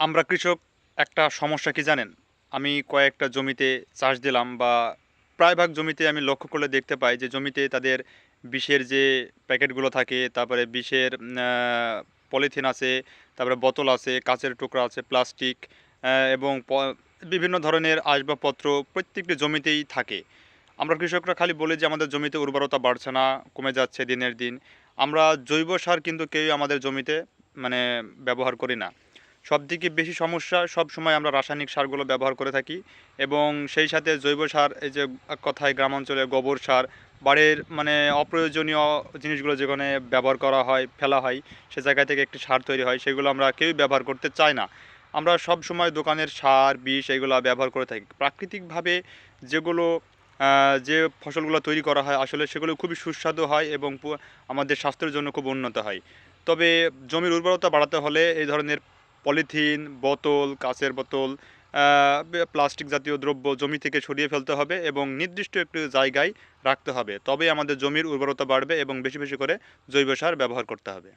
আমরা কৃষক, একটা সমস্যা কি জানেন? আমি কয়েকটা জমিতে চাষ দিলাম বা প্রায় ভাগ জমিতে আমি লক্ষ্য করলে দেখতে পাই যে জমিতে তাদের বিষের যে প্যাকেটগুলো থাকে, তারপরে বিষের পলিথিন আছে, তারপরে বোতল আছে, কাঁচের টুকরা আছে, প্লাস্টিক এবং বিভিন্ন ধরনের আসবাবপত্র প্রত্যেকটি জমিতেই থাকে। আমরা কৃষকরা খালি বলি যে আমাদের জমিতে উর্বরতা বাড়ছে না, কমে যাচ্ছে দিনের দিন। আমরা জৈব সার কিন্তু কেউই আমাদের জমিতে মানে ব্যবহার করি না। সবথেকে বেশি সমস্যা সব সময় আমরা রাসায়নিক সারগুলো ব্যবহার করে থাকি এবং সেই সাথে জৈব সার, এই যে কথায় গ্রামাঞ্চলে গোবর সার, বাড়ির মানে অপ্রয়োজনীয় জিনিসগুলো যেখানে ব্যবহার করা হয়, ফেলা হয়, সে জায়গা থেকে একটি সার তৈরি হয়, সেগুলো আমরা কেউই ব্যবহার করতে চাই না। আমরা সব সময় দোকানের সার, বিষ এগুলো ব্যবহার করে থাকি। প্রাকৃতিকভাবে যেগুলো যে ফসলগুলো তৈরি করা হয়, আসলে সেগুলো খুবই সুস্বাদু হয় এবং আমাদের স্বাস্থ্যের জন্য খুব উন্নত হয়। তবে জমির উর্বরতা বাড়াতে হলে এই ধরনের পলিথিন, বোতল, কাঁচের বোতল প্লাস্টিক জাতীয় দ্রব্য জমি থেকে সরিয়ে ফেলতে হবে এবং নির্দিষ্ট একটু জায়গায় রাখতে হবে। তবে আমাদের জমির উর্বরতা বাড়বে এবং বেশি বেশি করে জৈব সার ব্যবহার করতে হবে।